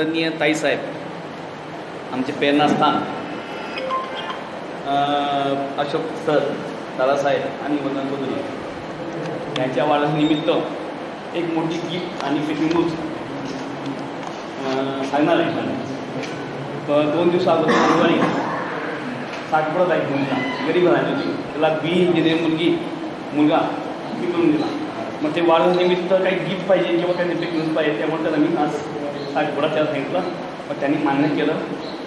आदरणीय ताईसाहेब आमचे प्रेरणास्थान अशोक सर दादासाहेब आणि वंदन चौधरी यांच्या वाढनिमित्त एक मोठी गिफ्ट आणि पेकिंग सांगणार आहे दोन दिवसा अगोदर गुरुवारी साठपडत आहे मुलगा गरीब राहिली होती. त्याला बी इंजिनियर मुलगी मुलगा विकून दिला. मग ते वाढनिमित्त काही गिफ्ट पाहिजे किंवा काही पेकिंग पाहिजे त्यामुळे त्याला मी आज साठपडा त्याला सांगितलं. मग त्यांनी मान्य केलं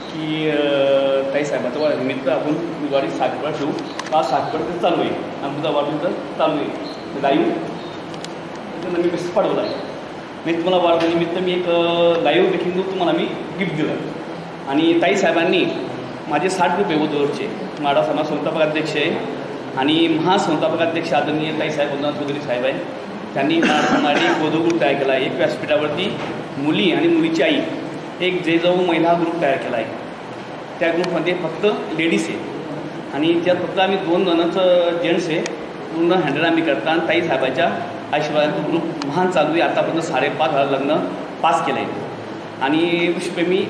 की अं, ताई साहेबाचं वाढदिवसानिमित्त आपण बुधवारी साठपडा ठेवू. हा साठपडा तर चालू आहे. आणि तुझा वाढदिवस चालू आहे. लाईव्ह त्यांना मी मेसेज पाठवलं आहे? मी तुम्हाला वाढदिवसानिमित्त मी एक लाईव्ह बेकिंग तुम्हाला मी गिफ्ट दिलं. आणि ताई साहेबांनी माझे साठ रुपये वधूवरचे माडा समाज संस्थापक अध्यक्ष आहे आणि महासंस्थापक अध्यक्ष आदरणीय ताईसाहेब वंदना चौधरी साहेब आहे. त्यांनी माडी एक वधू ग्रुप तयार केला आहे. एक व्यासपीठावरती मुली आणि मुलीची आई एक जे जाऊ महिला ग्रुप तयार केला आहे. त्या ग्रुपमध्ये फक्त लेडीज आहे. आणि त्यात फक्त आम्ही दोन जणांचं जेंट्स आहे पूर्ण हँडल आम्ही करता. आणि ताई साहेबाच्या आशीर्वादाचा ग्रुप महान चालू आहे. आतापर्यंत साडेपाच हजार लग्न पास केलं आहे आणि पुष्पमी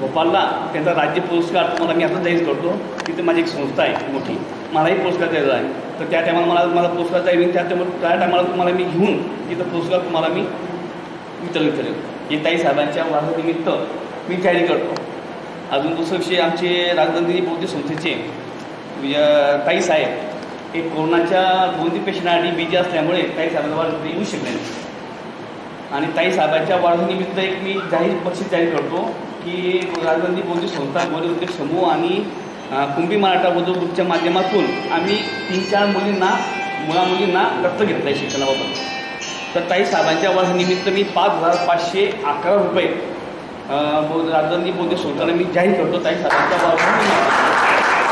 भोपाळला त्यांचा राज्य पुरस्कार तुम्हाला मी आता जाहीर करतो. तिथे माझी एक संस्था आहे मोठी. मलाही पुरस्कार द्यायचा आहे. तर त्या टायमाला मला मला पुरस्कार जाईल त्या टायमाला त्या टायमाला तुम्हाला मी घेऊन तिथं पुरस्कार तुम्हाला मी वितरण करेल. हे ताई साहेबांच्या वाढदिवसानिमित्त मी तयारी करतो. अजून दुसरा विषय आमचे राजधानी बौद्ध संस्थेचे ताई साहेब हे कोरोनाच्या दोन्ही तीन पेशंटसाठी बिजी असल्यामुळे ताई साहेबांचा वाढदिवस येऊ शकले नाही. आणि ताई साहेबांच्या वाढदिवसानिमित्त एक मी जाहीर बक्षीस जाहीर करतो की राजधानी बौद्ध संस्था गौरव उद्योग समूह आणि कुंभी मराठा बौद्ध ग्रुपच्या माध्यमातून आम्ही तीन चार मुलींना मुला मुलींना घेतलं आहे शिक्षणाबाबत. तर ताई साहेबांच्या वाढदिवसानिमित्त मी पाच हजार पाचशे अकरा रुपये राजधानी बौद्ध संस्थाला मी जाहीर करतो ताई साहेबांच्या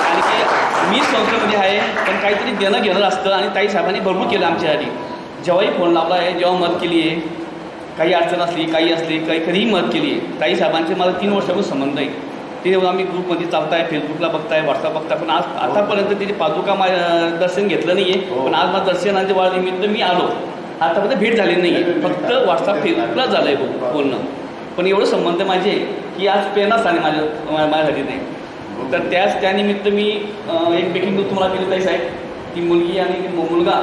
आणि ते मी संस्थेमध्ये आहे पण काहीतरी देणं घेणं असतं आणि ताई साहेबांनी भरपूर केलं आमच्यासाठी जेव्हाही फोन लावला आहे जेव्हा मदत केली आहे काही अडचण असली काही असली काही कधीही मदत केली आहे ताई साहेबांचे मला तीन वर्षापासून संबंध आहे. ते जेव्हा आम्ही ग्रुपमध्ये चालताय फेसबुकला बघताय व्हॉट्सअप बघताय पण आज आतापर्यंत तिथे पादुका मा दर्शन घेतलं नाही आहे पण आज मला दर्शनाच्या वाढनिमित्त मी आलो. आतापर्यंत भेट झाली नाही आहे फक्त व्हॉट्सअप फेसबुकला झालं आहे बोलणं पण एवढं संबंध माझे की आज प्रेरणास्थान आहे माझ्या माझ्यासाठी नाही. तर त्याच त्यानिमित्त मी एक बेकिंग दूध तुम्हाला केली ताई साहेब. ती मुलगी आणि ती मुलगा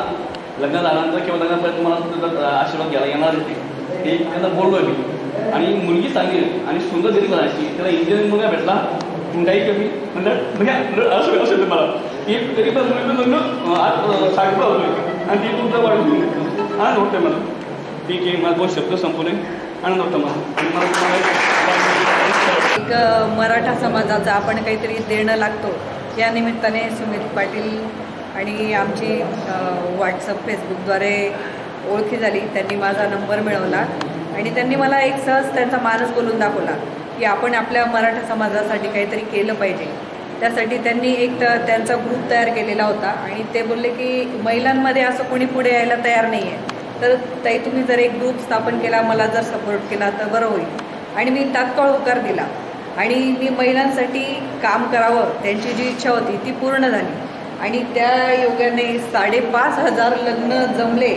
लग्न झाल्यानंतर किंवा लग्नापर्यंत तुम्हाला आशीर्वाद घ्यायला येणार होते ते. त्यांना बोललो आहे मी. आणि मुलगी चांगली आणि सुंदर तरी मला अशी त्याला इंजिनिअरिंग मुलगा भेटला. हुंडाई कमी. म्हणलं म्हणजे असं असेल मला की तरी पण मुलगी लग्न आज साडीला होतं आणि ती तुमचं वाढून आनंद होतं मला. ठीक आहे माझा दोन शब्द संपवले. आनंद होता मला. एक मराठा समाजाचं आपण काहीतरी देणं लागतो या निमित्ताने सुमित पाटील आणि आमची व्हॉट्सअप फेसबुकद्वारे ओळखी झाली. त्यांनी माझा नंबर मिळवला आणि त्यांनी मला एक सहज त्यांचा मानस बोलून दाखवला की आपण आपल्या मराठा समाजासाठी काहीतरी केलं पाहिजे. त्यासाठी त्यांनी एक त्यांचा ग्रुप तयार केलेला होता. आणि ते बोलले की महिलांमध्ये असं कोणी पुढे यायला तयार नाही आहे तर ताई तुम्ही जर एक ग्रुप स्थापन केला मला जर सपोर्ट केला तर बरं होईल. आणि मी तात्काळ होकार दिला. आणि मी महिलांसाठी काम करावं त्यांची जी इच्छा होती ती पूर्ण झाली. आणि त्या योगाने साडेपाच हजार लग्न जमले.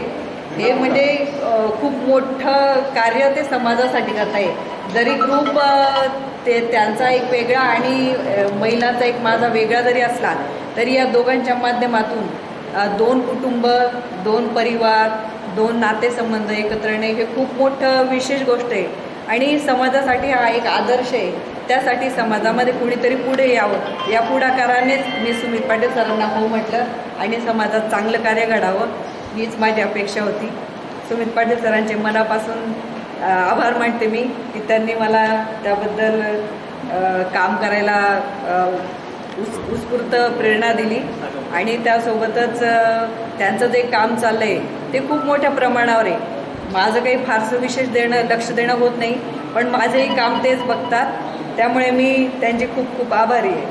हे म्हणजे खूप मोठं कार्य ते समाजासाठी करत आहे जरी ग्रुप ते त्यांचा एक वेगळा आणि महिलांचा एक माझा वेगळा जरी असला तरी या दोघांच्या माध्यमातून दोन कुटुंब दोन परिवार दोन नातेसंबंध एकत्र येणे हे खूप मोठं विशेष गोष्ट आहे. आणि समाजासाठी हा एक आदर्श आहे. त्यासाठी समाजामध्ये कुणीतरी पुढे यावं या पुढाकारानेच मी सुमित पाटील सरांना हो म्हटलं आणि समाजात चांगलं कार्य घडावं. हीच माझी अपेक्षा होती. सुमित पाटील सरांचे मनापासून आभार मानते मी की त्यांनी मला त्याबद्दल काम करायला उस उत्स्फूर्त प्रेरणा दिली. आणि त्यासोबतच त्यांचं जे काम चाललं आहे ते खूप मोठ्या प्रमाणावर आहे. माझं काही फारसं विशेष देणं लक्ष देणं होत नाही पण माझंही काम तेच बघतात. त्यामुळे मी त्यांचे खूप खूप आभारी आहे.